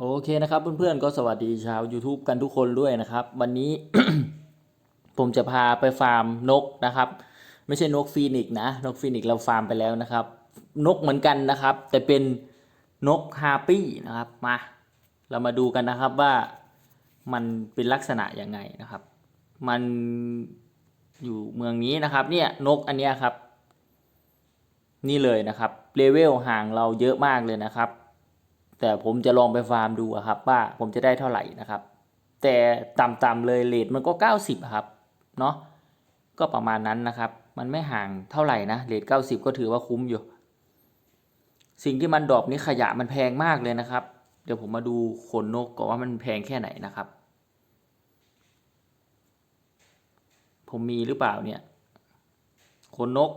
โอเคนะครับเพื่อนๆก็สวัสดีชาว YouTube กันทุกคนด้วยนะครับ วันนี้ ผมจะพาไปฟาร์มนกนะครับ ไม่ใช่นกฟีนิกซ์นะ นกฟีนิกซ์เราฟาร์มไปแล้วนะครับ นกเหมือนกันนะครับ แต่เป็นนกฮาปี้นะครับมา เรามาดูกันนะครับว่ามันเป็นลักษณะยังไงนะครับ มันอยู่เมืองนี้นะครับ เนี่ยนกอันนี้ครับ นี่เลยนะครับเลเวลห่างเราเยอะมากเลยนะครับ แต่ผมจะลองไปฟาร์มดูอะครับว่าผมจะได้เท่าไหร่นะครับ แต่ต่ำๆเลยเลทมันก็ 90 ครับเนาะก็ประมาณนั้นนะครับ มันไม่ห่างเท่าไหร่นะเลท90 ก็ถือว่าคุ้มอยู่ สิ่งที่มันดรอปนี่ขยะมันแพงมากเลยนะครับ เดี๋ยวผมมาดูขนนกก่อนว่ามันแพงแค่ไหนนะครับ ผมมีหรือเปล่าเนี่ยขนนก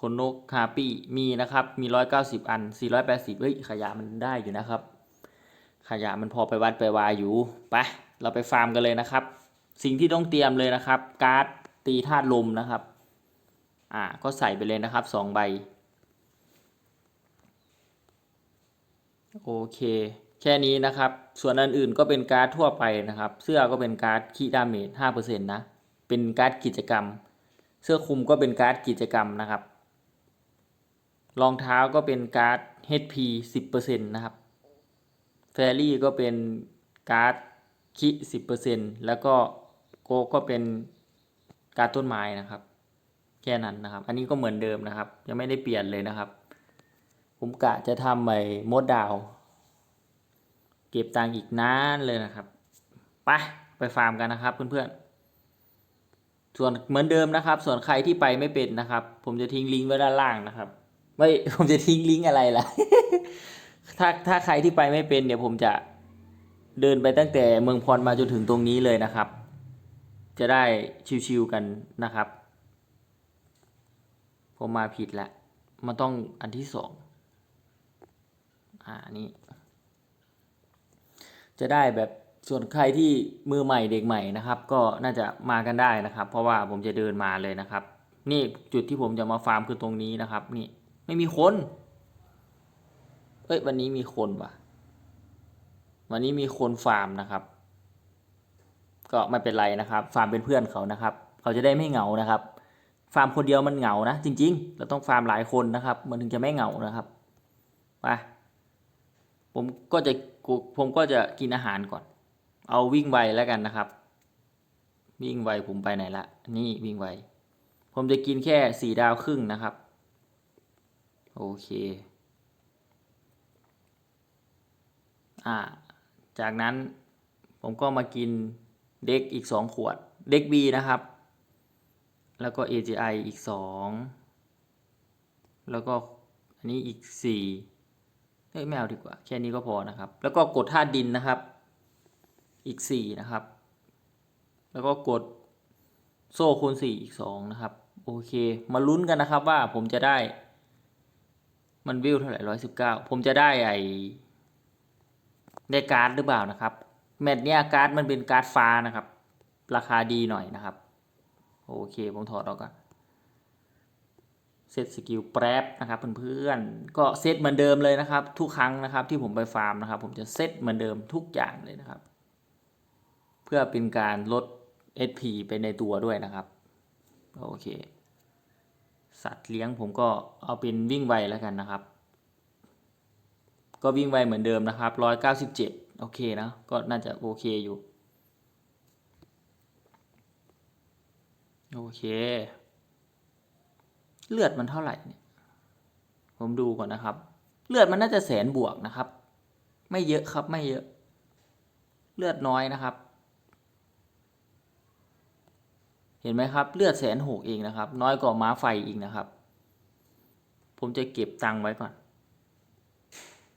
ขนนกฮาปี้มีนะครับ มีร้อยเก้าสิบอันสี่ร้อยแปดสิบเฮ้ย ขยะมันได้อยู่นะครับ ขยะมันพอไปวัดไปวาอยู่ ไป เราไปฟาร์มกันเลยนะครับ สิ่งที่ต้องเตรียมเลยนะครับ การ์ดตีธาตุลมนะครับ อ่า ก็ใส่ไปเลยนะครับสองใบ โอเค แค่นี้นะครับ ส่วนอันอื่นก็เป็นการ์ดทั่วไปนะครับ เสื้อก็เป็นการ์ดคีดาเมจห้าเปอร์เซ็นต์นะ เป็นการ์ดกิจกรรม เสื้อคลุมก็เป็นการ์ดกิจกรรมนะครับ รองเท้าก็เป็นการ์ด HP 10%นะครับแฟรี่ก็เป็นการ์ดคิ10%แล้วก็โกก็เป็นการ์ดต้นไม้นะครับ แค่นั้นนะครับ อันนี้ก็เหมือนเดิมนะครับ ยังไม่ได้เปลี่ยนเลยนะครับ ผมกะจะทำไอ้มดดาว เก็บตังอีกนานเลยนะครับ ไปไปฟาร์มกันนะครับเพื่อนๆส่วนเหมือนเดิมนะครับ ส่วนใครที่ไปไม่เป็นนะครับ ผมจะทิ้งลิงก์ไว้ด้านล่างนะครับ ไม่ผมจะทิ้งลิงก์อะไรล่ะ ถ้าถ้าใครที่ไปไม่เป็นเดี๋ยวผมจะเดินไปตั้งแต่เมืองพรมาจนถึงตรงนี้เลยนะครับ จะได้ชิวๆกันนะครับ ผมมาผิดละมันต้องอันที่สองอ่านี่จะได้แบบส่วนใครที่มือใหม่เด็กใหม่นะครับ ก็น่าจะมากันได้นะครับ เพราะว่าผมจะเดินมาเลยนะครับ นี่จุดที่ผมจะมาฟาร์มคือตรงนี้นะครับนี่ ไม่มีคนเอ้ยวันนี้มีคนว่ะ วันนี้มีคนฟาร์มนะครับ ก็ไม่เป็นไรนะครับ ฟาร์มเป็นเพื่อนเขานะครับ เขาจะได้ไม่เหงานะครับ ฟาร์มคนเดียวมันเหงานะจริง ๆ เราต้องฟาร์มหลายคนนะครับ มันถึงจะไม่เหงานะครับไปผมก็จะผมก็จะกินอาหารก่อน เอาวิ่งไวแล้วกันนะครับ วิ่งไวผมไปไหนละ นี่วิ่งไวผมจะกินแค่สี่ดาวครึ่งนะครับ โอเค อ่า จากนั้นผมก็มากินเด็กอีกสองขวด เด็ก B นะครับ แล้วก็ AGI อีกสองแล้วก็อันนี้อีกสี่เอ้ยไม่เอาดีกว่า แค่นี้ก็พอนะครับ แล้วก็กดธาตุดินนะครับ อีกสี่นะครับ แล้วก็กดโซ่คูณสี่อีกสองนะครับ โอเค มาลุ้นกันนะครับว่าผมจะได้ มันวิวเท่าไหร่ร้อยสิบเก้าผมจะได้ไอได้การ์ดหรือเปล่านะครับ แมตช์เนี้ยการ์ดมันเป็นการ์ดฟ้านะครับ ราคาดีหน่อยนะครับ โอเค ผมถอดออกก่อนเซตสกิลแป๊บนะครับเพื่อนๆก็เซตเหมือนเดิมเลยนะครับ ทุกครั้งนะครับที่ผมไปฟาร์มนะครับ ผมจะเซตเหมือนเดิมทุกอย่างเลยนะครับ เพื่อเป็นการลด SP ไปในตัวด้วยนะครับ โอเค สัตว์เลี้ยงผมก็เอาเป็นวิ่งไวแล้วกันนะครับ ก็วิ่งไวเหมือนเดิมนะครับร้อยเก้าสิบเจ็ดโอเคนะ ก็น่าจะโอเคอยู่ โอเค เลือดมันเท่าไหร่เนี่ยผมดูก่อนนะครับ เลือดมันน่าจะแสนบวกนะครับ ไม่เยอะครับไม่เยอะ เลือดน้อยนะครับ เห็นไหมครับ เลือดแสนหกเองนะครับ น้อยกว่าม้าไฟอีกนะครับ ผมจะเก็บตังค์ไว้ก่อน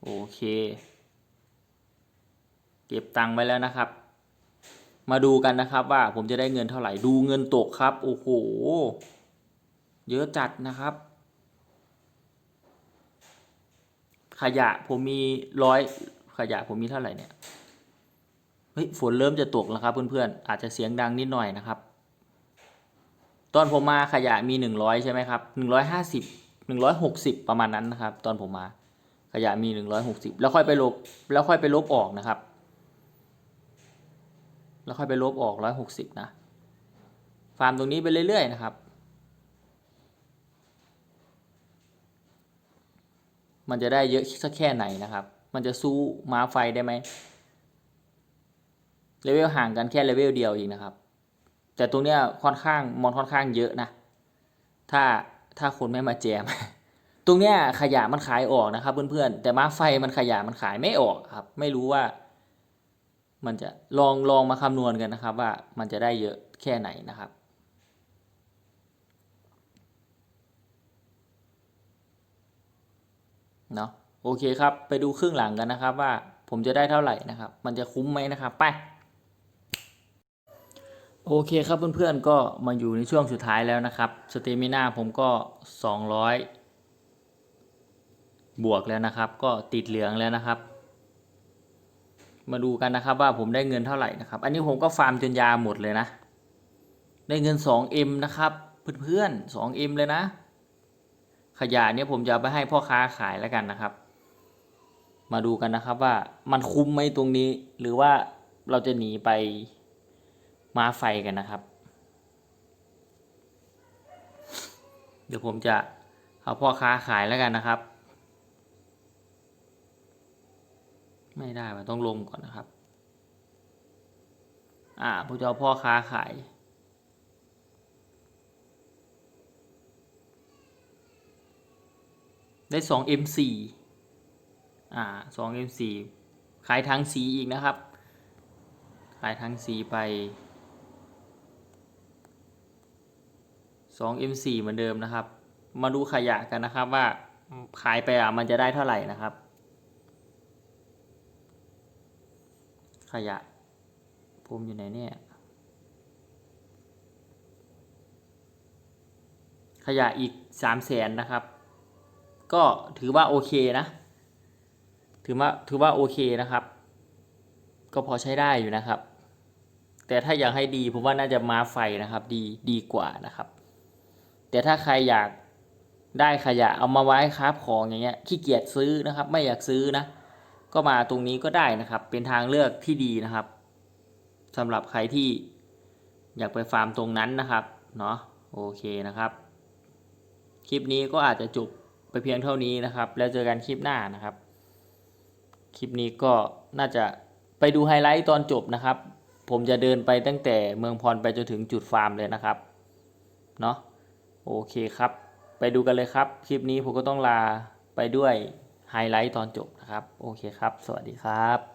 โอเค เก็บตังค์ไว้แล้วนะครับ มาดูกันนะครับว่าผมจะได้เงินเท่าไหร่ ดูเงินตกครับ โอ้โห เยอะจัดนะครับ ขยะผมมีร้อยขยะผมมีเท่าไหร่เนี่ย เฮ้ย ฝนเริ่มจะตกแล้วครับเพื่อนๆ อาจจะเสียงดังนิดหน่อยนะครับ ตอนผมมาขยะมีหนึ่งร้อยใช่ไหมครับหนึ่งร้อยห้าสิบหนึ่งร้อยหกสิบประมาณนั้นนะครับ ตอนผมมาขยะมีหนึ่งร้อยหกสิบแล้วค่อยไปลบแล้วค่อยไปลบออกนะครับ แล้วค่อยไปลบออกร้อยหกสิบนะ ฟาร์มตรงนี้ไปเรื่อยๆนะครับ มันจะได้เยอะสักแค่ไหนนะครับ มันจะสู้ม้าไฟได้ไหมเลเวลห่างกันแค่เลเวลเดียวเองนะครับ แต่ตรงเนี้ยค่อนข้างมอนค่อนข้างเยอะนะ ถ้าถ้าคนไม่มาแจม ตรงเนี้ยขยะมันขายออกนะครับเพื่อนๆ แต่ม้าไฟมันขยะมันขายไม่ออกครับ ไม่รู้ว่า มันจะลองลองมาคำนวณกันนะครับ ว่ามันจะได้เยอะแค่ไหนนะครับเนาะโอเคครับ ไปดูครึ่งหลังกันนะครับว่าผมจะได้เท่าไหร่นะครับ มันจะคุ้มไหมนะครับ ไป โอเคครับเพื่อนๆก็มาอยู่ในช่วงสุดท้ายแล้วนะครับสเตมิน่าผมก็ 200 บวกแล้วนะครับ ก็ติดเหลืองแล้วนะครับ มาดูกันนะครับว่าผมได้เงินเท่าไหร่นะครับ อันนี้ผมก็ฟาร์มจนยาหมดเลยนะ ได้เงิน 2M นะครับเพื่อนๆ 2M เลยนะ ขยะเนี่ยผมจะเอาไปให้พ่อค้าขายแล้วกันนะครับ มาดูกันนะครับว่ามันคุ้มไหมตรงนี้หรือว่าเราจะหนีไป ม้าไฟกันนะครับ เดี๋ยวผมจะเอาพ่อค้าขายแล้วกันนะครับ ไม่ได้มันต้องลงก่อนนะครับ อ่าผมจะเอาพ่อค้าขายได้สอง M4 อ่าสอง M4 ขายทั้งสีอีกนะครับ ขายทั้งสีไป 2 M4 เหมือนเดิมนะครับ มาดูขยะกันนะครับว่าขายไปอะมันจะได้เท่าไหร่นะครับ ขยะผมอยู่ไหนเนี่ย ขยะอีกสามแสนนะครับ ก็ถือว่าโอเคนะ ถือว่าถือว่าโอเคนะครับ ก็พอใช้ได้อยู่นะครับ แต่ถ้าอยากให้ดีผมว่าน่าจะมาไฟนะครับ ดีดีกว่านะครับ แต่ถ้าใครอยากได้ขยะเอามาไว้คราฟของอย่างเงี้ยขี้เกียจซื้อนะครับ ไม่อยากซื้อนะ ก็มาตรงนี้ก็ได้นะครับ เป็นทางเลือกที่ดีนะครับสำหรับใครที่อยากไปฟาร์มตรงนั้นนะครับเนาะโอเคนะครับ คลิปนี้ก็อาจจะจบไปเพียงเท่านี้นะครับ แล้วเจอกันคลิปหน้านะครับ คลิปนี้ก็น่าจะไปดูไฮไลท์ตอนจบนะครับ ผมจะเดินไปตั้งแต่เมืองพรไปจนถึงจุดฟาร์มเลยนะครับเนาะ โอเคครับ ไปดูกันเลยครับ คลิปนี้ผมก็ต้องลาไปด้วยไฮไลท์ตอนจบนะครับ โอเคครับ สวัสดีครับ